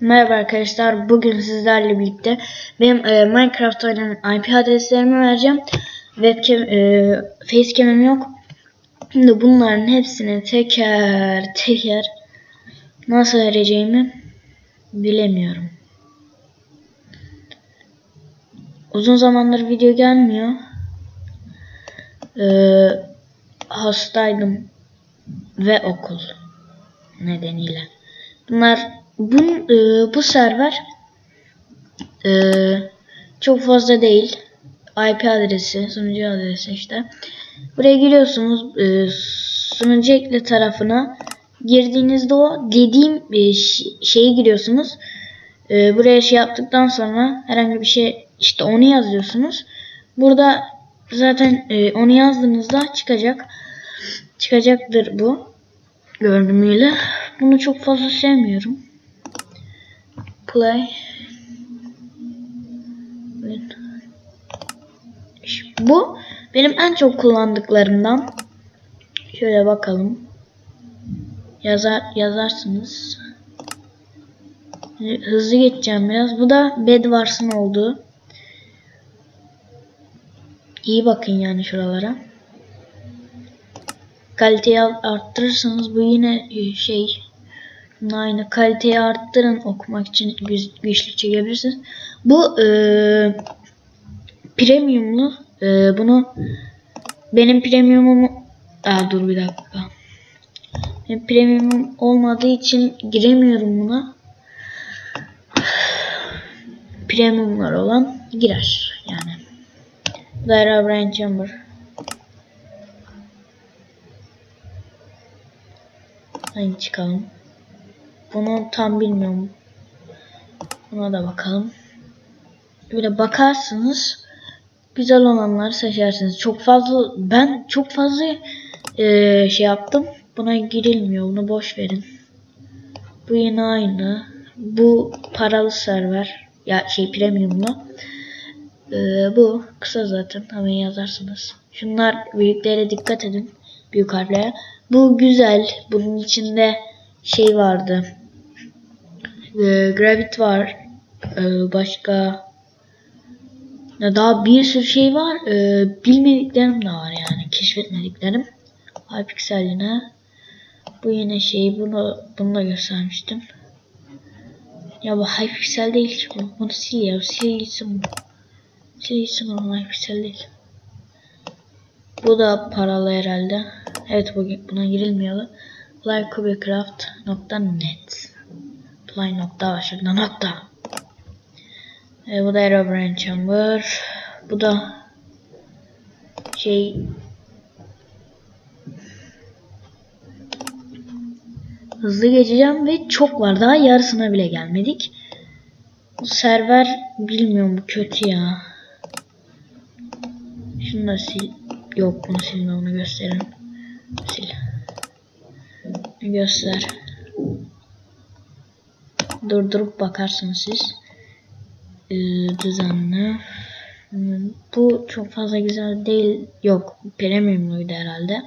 Merhaba arkadaşlar. Bugün sizlerle birlikte benim e, Minecraft oynanan IP adreslerimi vereceğim. Webcam, e, facecam'im yok. Şimdi bunların hepsini teker teker nasıl vereceğimi bilemiyorum. Uzun zamandır video gelmiyor. E, hastaydım ve okul nedeniyle. Bunlar bu, e, bu server e, çok fazla değil. IP adresi, sunucu adresi işte. Buraya giriyorsunuz. E, sunucu ekle tarafına girdiğinizde o dediğim e, şeyi giriyorsunuz. E, buraya şey yaptıktan sonra herhangi bir şey işte onu yazıyorsunuz. Burada zaten e, onu yazdığınızda çıkacak. Çıkacaktır bu. Görünümüyle. Bunu çok fazla sevmiyorum. Play. Bu benim en çok kullandıklarımdan. Şöyle bakalım. Yazar yazarsınız. Hızlı geçeceğim biraz. Bu da Bedwars'ın olduğu. İyi bakın yani şuralara. Kaliteyi arttırırsanız bu yine e, şey aynı kaliteyi arttırın okumak için güç, güçlük çekebilirsiniz. Bu e, premiumlu e, bunu benim premiumum Aa, dur bir dakika. Benim premiumum olmadığı için giremiyorum buna. Premiumlar olan girer Zara Brian Chamber. Hadi çıkalım. Bunu tam bilmiyorum. Buna da bakalım. Böyle bakarsınız. Güzel olanları seçersiniz. Çok fazla ben çok fazla eee, şey yaptım. Buna girilmiyor. Bunu boş verin. Bu yine aynı. Bu paralı server. Ya şey premiumlu. Eee, bu kısa zaten. Hemen yazarsınız. Şunlar büyüklere dikkat edin. Büyük harflere. Bu güzel. Bunun içinde şey vardı. Ee, Gravit var. Ee, başka ya daha bir sürü şey var. Ee, bilmediklerim de var yani. Keşfetmediklerim. Hypixel yine. Bu yine şey. Bunu, bunu da göstermiştim. Ya bu Hypixel değil ki bu. Bunu sil ya. Sil gitsin bu. Gitsin bu Hypixel değil. Bu da paralı herhalde. Evet bu, buna girilmiyor. playcubicraft.net Play nokta şurada nokta. E, bu da Aerobrand Chamber. Bu da şey hızlı geçeceğim ve çok var. Daha yarısına bile gelmedik. Server bilmiyorum kötü ya. Şunu da sil. Yok bunu silme onu gösterin. Sil. Göster. Durdurup bakarsınız siz. Ee, düzenli. Bu çok fazla güzel değil. Yok. Premiumluydu herhalde.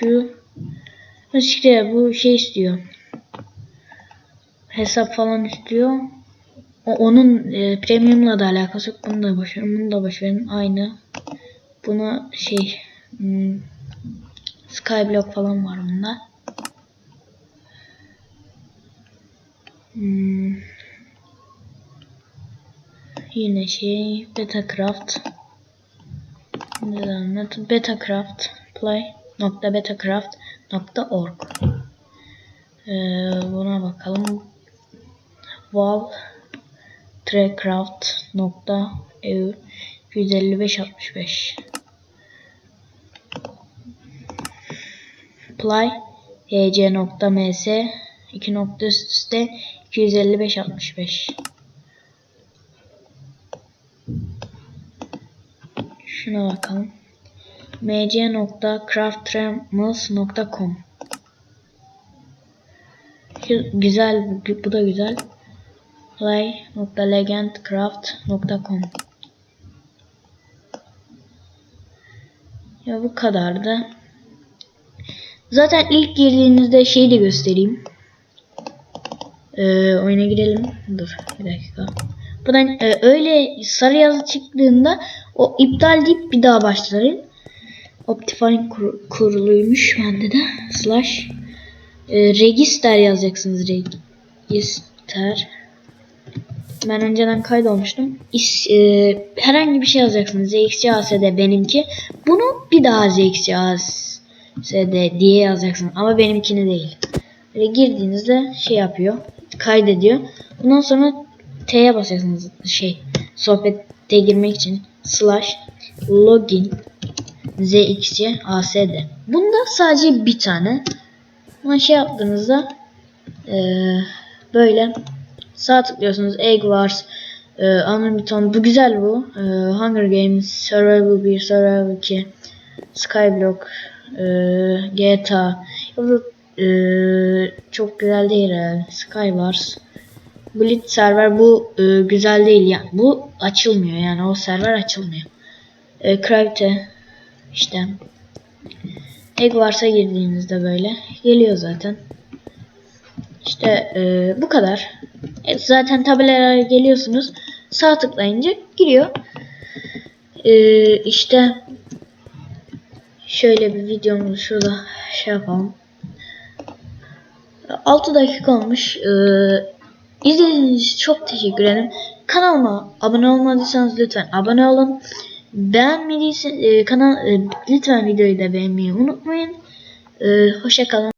Şu işte bu şey istiyor. Hesap falan istiyor. O, onun e, premiumla da alakası yok. Bunu da boş verin. Bunu da boş verin. Aynı. Buna şey hmm, Skyblock falan var bunda. Hmm. Yine şey Betacraft. Betacraft play nokta betacraft nokta org. Ee, buna bakalım. Valve Trecraft nokta EU 155 Play hc.ms 2 nokta üstte 255 65 Şuna bakalım. mc.crafttremels.com Güzel, bu da güzel. play.legendcraft.com Ya bu kadardı. Zaten ilk girdiğinizde şeyi de göstereyim. Ee, oyuna girelim. Dur bir dakika. Buradan e, öyle sarı yazı çıktığında o iptal deyip bir daha başlayın. Optifine kur- kuruluymuş bende de. Slash e, register yazacaksınız. Register. Ben önceden kaydolmuştum. İs, e, herhangi bir şey yazacaksınız. ZXCASD benimki. Bunu bir daha ZXCASD diye yazacaksınız. Ama benimkini değil. Böyle girdiğinizde şey yapıyor. Kaydediyor. Bundan sonra T'ye basacaksınız. Şey sohbete girmek için slash login ZXCASD. Bunda sadece bir tane. Ama şey yaptığınızda eee, böyle sağ tıklıyorsunuz. Egg Wars, e, Unlimited. Bu güzel bu. E, Hunger Games, Survival 1, Survival 2, Skyblock, e, GTA. Bu e, çok güzel değil herhalde. Skywars. Blitz server bu e, güzel değil yani. Bu açılmıyor yani o server açılmıyor. E, Cravite işte Egg Wars'a girdiğinizde böyle geliyor zaten. İşte e, bu kadar. E, zaten tabelalara geliyorsunuz. Sağ tıklayınca giriyor. E, işte şöyle bir videomuzu şurada şey yapalım. 6 dakika olmuş. E, izlediğiniz için çok teşekkür ederim. Kanalıma abone olmadıysanız lütfen abone olun. Beğenmediyseniz e, kanal e, lütfen videoyu da beğenmeyi unutmayın. E, hoşça kalın.